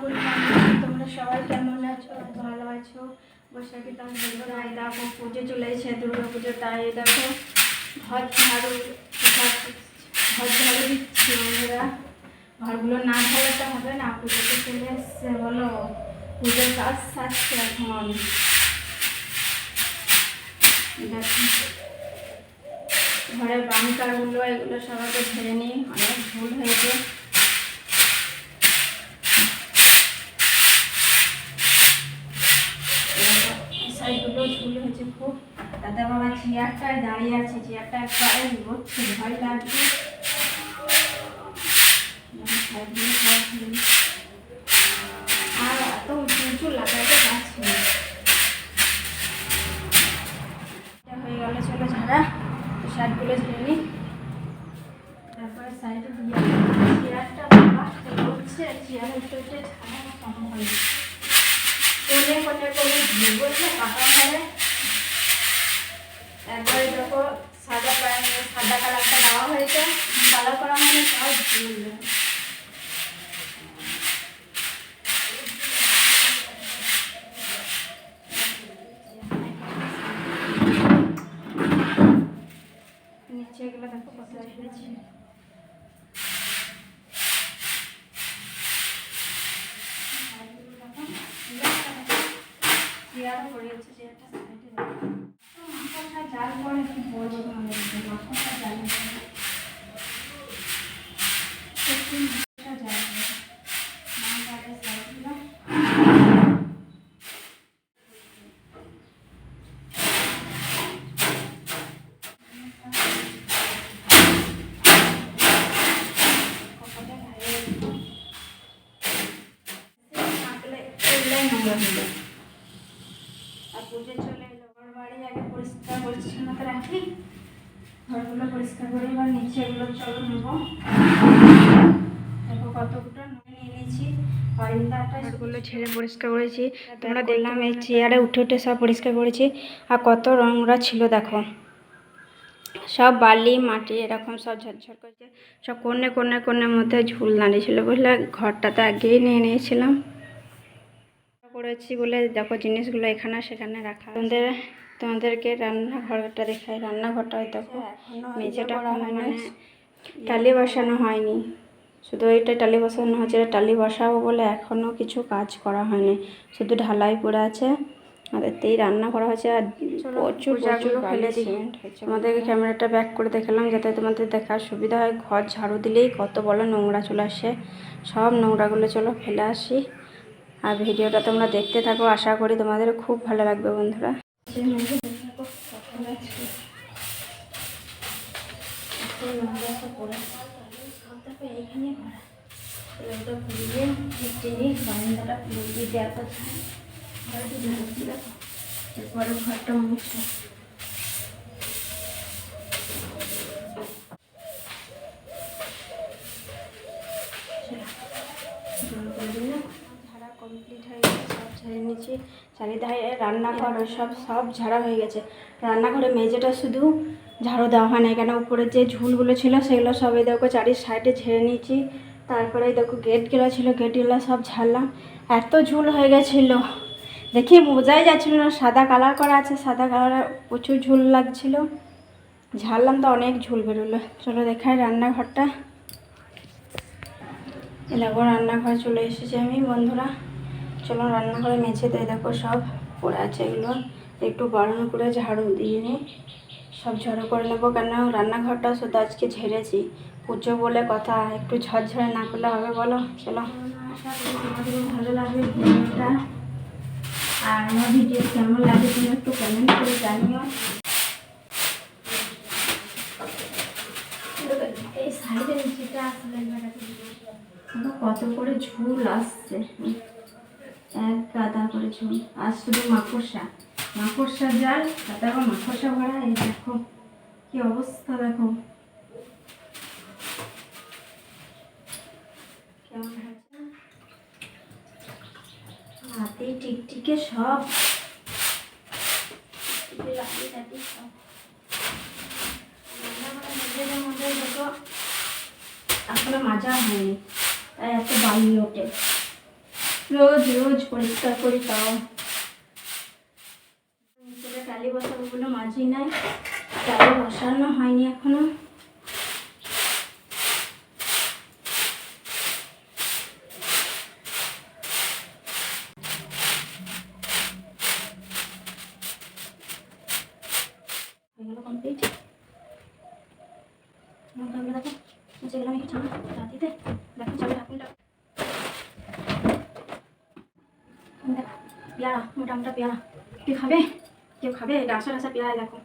করি তোমরা সবাই কেমন আছো? ভালো আছো? বৈশাখী তো বলব না দেখো পুজো চলে এসে দুর্গা পুজো, তাই দেখো ঘর ঝাড়ু ঘর ঝাড়ু দিচ্ছি আমরা। ঘরগুলো না ঝাড়াতে হবে না, পুজোতে চলে এসছে, বলো। পুজোর কাজ সারছে এখন। ঘরের বাঙ্কারগুলো এগুলো সবাইকে ঝেড়ে নিই, অনেক ভুল হয়েছে। সাইডগুলো ঝুল হয়েছে খুব। দাদা বাবা চেয়ারটায় দাঁড়িয়ে আছে চেয়ারটা একবারে হচ্ছে ভয় লাগছে। আর এত উঁচু উঁচু লাগাতে পারছি হয়ে গেল, চলো ঝাড়া। শার্টগুলো ঝেড়ে নিই। তারপরে সাইডে দিয়ে চেয়ারটা বাবা হচ্ছে চেয়ারে উঠে উঠে ঝাড়া কম হয় কোনে কোনে কোনে ধুবো না কাটা ঘরে একবারে দেখো সাদা সাদা কালারটা দেওয়া হয়েছে। কালার করা মানে দেবে। নিচে পড়ে গেছে চেয়ারটা সাইডে মাথাটা জাল পড়ে কি বলব তোমাদের মাথাটা জাল পড়ে সত্যি মাথাটা জাল পড়ে মা বাড়ির সাইডগুলো কপালে লাগে থাকলে এগুলোই নোংরা হয়ে যায় আর পুজো চলে এলো ঘর বাড়ি আগে পরিষ্কার পরিচ্ছন্নতা রাখি। ঘরগুলো পরিষ্কার করে এবার নিচেগুলো চলো নেব। দেখো কতগুলো নিয়ে নিয়েছি ঘরগুলো ছেড়ে পরিষ্কার করেছি। তোমরা দেখলাম এই চেয়ারে উঠে উঠে সব পরিষ্কার করেছি। আর কত রংরা ছিল দেখো। সব বালি মাটি এরকম সব ঝরঝর করেছে। সব কোণে কোণে কোণের মধ্যে ঝুল দাঁড়িয়েছিল বুঝলে ঘরটাতে আগেই নিয়ে নিয়েছিলাম। করেছি বলে দেখো জিনিসগুলো এখানে সেখানে রাখা। তোমাদের তোমাদেরকে রান্নাঘরটা দেখাই। রান্নাঘরটা দেখো মেঝেটা এখনও মানে টালি বসানো হয়নি। শুধু এটা টালি বসানো হয়েছে এটা টালি বসাবো বলে এখনও কিছু কাজ করা হয়নি। শুধু ঢালাই পড়ে আছে। আর এতেই রান্না করা হয়েছে আর প্রচুর প্রচুর ফেলে আমাদেরকে ক্যামেরাটা ব্যাক করে দেখালাম যাতে তোমাদের দেখার সুবিধা হয়। ঘর ঝাড়ু দিলেই কত বড় নোংরা চলে আসে। সব নোংরাগুলো চলো ফেলে আসি। আর ভিডিওটা তোমরা দেখতে থাকো আশা করি তোমাদের খুব ভালো লাগবে বন্ধুরা। ঘরটা ঝাড়া কমপ্লিট হয়ে গেছে, সব ঝেড়ে নিচ্ছি, চারিধারে রান্নাঘর, সব সব ঝাড়া হয়ে গেছে। রান্নাঘরে মেঝেটা শুধু ঝাড়ু দেওয়া হয় না কেন উপরে যে ঝুলগুলো ছিল সেগুলো সবাই দেখো চারি সাইডে ঝেড়ে নিয়েছি। তারপরে দেখো গেটগুলো ছিল, গেটগুলো সব ঝাড়লাম। এত ঝুল হয়ে গেছিল, দেখি বোঝাই যাচ্ছিল না, সাদা কালার করা আছে, সাদা কালারে প্রচুর ঝুল লাগছিল। ঝাড়লাম তো অনেক ঝুল বেরোলো, চলো দেখাই রান্নাঘরটা। এলাকা রান্নাঘর চলে এসেছি আমি, বন্ধুরা। চলো রান্নাঘরে মেঝে দিয়ে দেখো সব পড়ে আছে এগুলো। একটু গরম করে ঝাড়ু দিয়ে নিই সব ঝাড়ু করে নেব কেন? রান্নাঘরটা শুধু আজকে ঝেড়েছি। পুজো বলে কথা, একটু ঝরঝরে না করলে হবে বলো? চলো। ভালো লাগবে আর আমার ভিডিও কেমন লাগে তুমি একটু কমেন্ট করে জানিও। কত করে ঝুল আসছে। এক গাদা করে ঝুল। আর শুধু মাকড়সা। মাকড়সা জাল, তাতে আবার মাকড়সা ভরা, এই দেখো, কি অবস্থা দেখো। হাতে টিকটিকে সব। দেখো, এখনও মাজা হয়নি, তাই এত বালি ওঠে। রোজ রোজ পরিষ্কার করি তাও। নিচে টালি বসাবো বলে মাঝি নাই। টালি বসানো হয়নি এখনও। কমপ্লিট দেখো মুছে গেলাম একটু রাতিতে দেখো চালে ঢাকুনটা দেখো পেয়ারা মোটা মোটা পেয়ারা। কেউ খাবে? কেউ খাবে? আশা আশা পেয়ারা দেখো।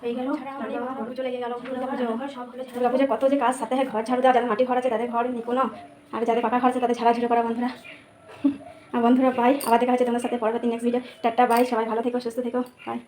হয়ে গেল। চলে গেল। দুর্গা কত যে কাজ সাথে ঘর ঝাড়ু দেওয়া যাদের মাটি ঘর আছে তাদের ঘর নিপুণ আর যাদের পাকা ঘর আছে তাদের ঝাড়াঝুড়ো করা বন্ধুরা। আর বন্ধুরা বাই আবার দেখা হচ্ছে তোমার সাথে পরবর্তী নেক্সট ভিডিও টাটা বাই সবাই ভালো থেকো সুস্থ থেকো। বাই